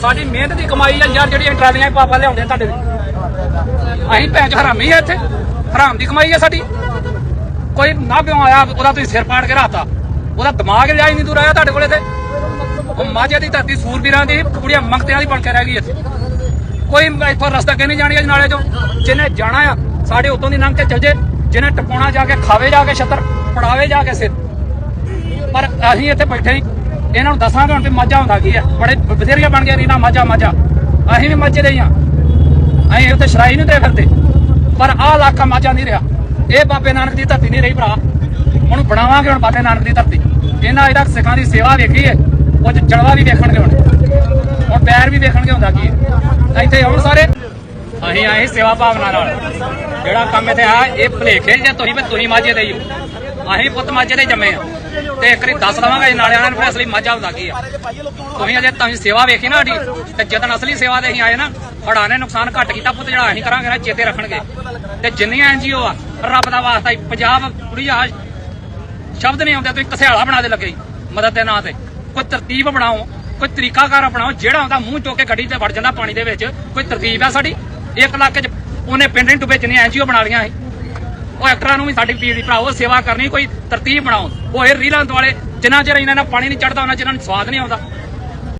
ਸਾਡੀ ਮਿਹਨਤ ਦੀ ਕਮਾਈ ਆ ਯਾਰ ਜਿਹੜੀਆਂ ਟਰਾਲੀਆਂ ਪਾਪਾ ਲਿਆਉਂਦੇ ਤੁਹਾਡੇ ਅਸੀਂ ਭੈਣ ਚ ਹਰਾਮੀ ਆ ਇੱਥੇ। ਹਰਾਮ ਦੀ ਕਮਾਈ ਆ ਸਾਡੀ। ਕੋਈ ਨਾ ਪਿਓ ਆਇਆ, ਉਹਦਾ ਤੁਸੀਂ ਸਿਰ ਪਾੜ ਕੇ ਰਾਤਾ ਉਹਦਾ ਦਿਮਾਗ ਲਿਆ ਹੀ ਨਹੀਂ ਦੂਰ ਆਇਆ ਤੁਹਾਡੇ ਕੋਲੇ ਤੇ ਉਹ ਮਾਝੇ ਦੀ ਧਰਤੀ ਸੂਰਬੀਰਾਂ ਦੀ ਕੁੜੀਆਂ ਮੰਗਤਿਆਂ ਦੀ ਬਣ ਕੇ ਰਹਿ ਗਈ ਇੱਥੇ। ਕੋਈ ਇੱਥੋਂ ਰਸਤਾ ਕਿਹਨੇ ਨਹੀਂ ਜਾਣੀ ਅੱਜ ਨਾਲੇ ਚੋਂ। ਜਿਹਨੇ ਜਾਣਾ ਆ, ਸਾਡੇ ਉਤੋਂ ਦੀ ਲੰਘ ਕੇ ਚੱਲ ਜੇ। ਜਿਹਨੇ ਟਪਾਉਣਾ ਜਾ ਕੇ, ਖਾਵੇ ਜਾ ਕੇ ਛੱਤਰ, ਪੜਾਵੇ ਜਾ ਕੇ ਸਿਰ। ਪਰ ਅਸੀਂ ਇੱਥੇ ਬੈਠੇ ਹੀ ਇਹਨਾਂ ਨੂੰ ਦੱਸਾਂਗੇ ਹੁਣ ਵੀ ਮਾਝਾ ਹੁੰਦਾ ਕੀ ਆ। ਬੜੇ ਬਥੇਰੀਆਂ ਬਣ ਗਈਆਂ ਰੀਨਾ ਮਾਝਾ ਮਾਝਾ। ਅਸੀਂ ਵੀ ਮਾਝੇ ਦੇ ਆ। ਅਸੀਂ ਉੱਥੇ ਸ਼ਰਾਈ ਨਹੀਂ ਦੇ ਫਿਰਦੇ। ਪਰ ਆਹ ਇਲਾਕਾ ਮਾਝਾ ਨਹੀਂ ਰਿਹਾ। ਇਹ ਬਾਬੇ ਨਾਨਕ ਦੀ ਧਰਤੀ ਨਹੀਂ ਰਹੀ ਭਰਾ। ਉਹਨੂੰ ਬਣਾਵਾਂਗੇ ਹੁਣ ਬਾਬੇ ਨਾਨਕ ਦੀ ਧਰਤੀ। ਇਹਨਾਂ ਅਜੇ ਤੱਕ ਸਿੱਖਾਂ ਦੀ ਸੇਵਾ ਵੇਖੀ ਹੈ। ਕੁਝ ਜਲਵਾ ਵੀ ਵੇਖਣਗੇ ਹੁਣ। ਹੁਣ ਪੈਰ ਵੀ ਵੇਖਣਗੇ ਹੁੰਦਾ ਕੀ ਹੈ। ਇੱਥੇ ਆਉਣ ਸਾਰੇ। ਅਸੀਂ ਆਏ ਸੇਵਾ ਭਾਵਨਾ ਨਾਲ। ਜਿਹੜਾ ਕੰਮ ਇੱਥੇ ਆ ਇਹ ਭਲੇਖੇ ਜੇ ਤੁਸੀਂ ਵੀ ਤੁਸੀਂ ਮਾਝੇ ਦੇ ਹੀ ਹੋ। ਅਸੀਂ ਪੁੱਤ ਮਾਝੇ ਦੇ ਜੰਮੇ ਆ ਤੇ ਇੱਕ ਵਾਰੀ ਦੱਸ ਦਵਾਂਗਾ ਨਾਲੇ ਵਾਲਿਆਂ ਨੂੰ ਵੀ ਅਸਲੀ ਮਾਝਾ ਹੁੰਦਾ ਕੀ ਆ। ਤੁਸੀਂ ਅਜੇ ਤੁਸੀਂ ਸੇਵਾ ਵੇਖੀ ਨਾ ਸਾਡੀ, ਤੇ ਜਦੋਂ ਅਸਲੀ ਸੇਵਾ ਦੇ ਅਸੀਂ ਆਏ ਨਾ ਫੜਾ ਨੇ ਨੁਕਸਾਨ ਘੱਟ ਕੀਤਾ, ਪੁੱਤ ਜਿਹੜਾ ਅਸੀਂ ਕਰਾਂਗੇ ਨਾ, ਚੇਤੇ ਰੱਖਣਗੇ। ਤੇ ਜਿੰਨੀਆਂ ਐਨਜੀਓ ਆ, ਰੱਬ ਦਾ ਵਾਸਤਾ ਹੀ ਪੰਜਾਬ ਕੁੜੀ ਆ, ਸ਼ਬਦ ਨਹੀਂ ਆਉਂਦੇ, ਤੁਸੀਂ ਕਸਿਆਲਾ ਬਣਾ ਦੇ ਲੱਗੇ ਮਦਦ ਦੇ ਨਾਂ ਤੇ। ਕੋਈ ਤਰਤੀਬ ਬਣਾਓ, ਕੋਈ ਤਰੀਕਾਕਾਰ ਬਣਾਓ, ਜਿਹੜਾ ਆਉਂਦਾ ਮੂੰਹ ਚੁੱਕ ਕੇ ਗੱਡੀ ਤੇ ਵੜ ਜਾਂਦਾ ਪਾਣੀ ਦੇ ਵਿੱਚ, ਕੋਈ ਤਰਤੀਬ ਆ ਸਾਡੀ। ਇੱਕ ਇਲਾਕੇ 'ਚ ਉਹਨੇ ਪਿੰਡ ਨਹੀਂ ਡੁੱਬੇ ਜਿੰਨੀਆਂ ਐਨਜੀਓ ਬਣਾ ਲਈਆਂ ਸੀ। ਉਹ ਐਕਟਰਾਂ ਨੂੰ ਵੀ ਸਾਡੀ ਪੀੜ ਦੀ ਭਰਾਓ ਸੇਵਾ ਕਰਨੀ, ਕੋਈ ਤਰਤੀਬ ਬਣਾਓ। ਉਹ ਇਹ ਰੀਲਾਂ ਦੁਆਲੇ ਜਿੰਨਾ ਚਿਰ ਇਹਨਾਂ ਨਾਲ ਪਾਣੀ ਨਹੀਂ ਚੜਦਾ ਉਹਨਾਂ ਚਿਰ ਇਹਨਾਂ ਨੂੰ ਸਵਾਦ ਨਹੀਂ ਆਉਂਦਾ।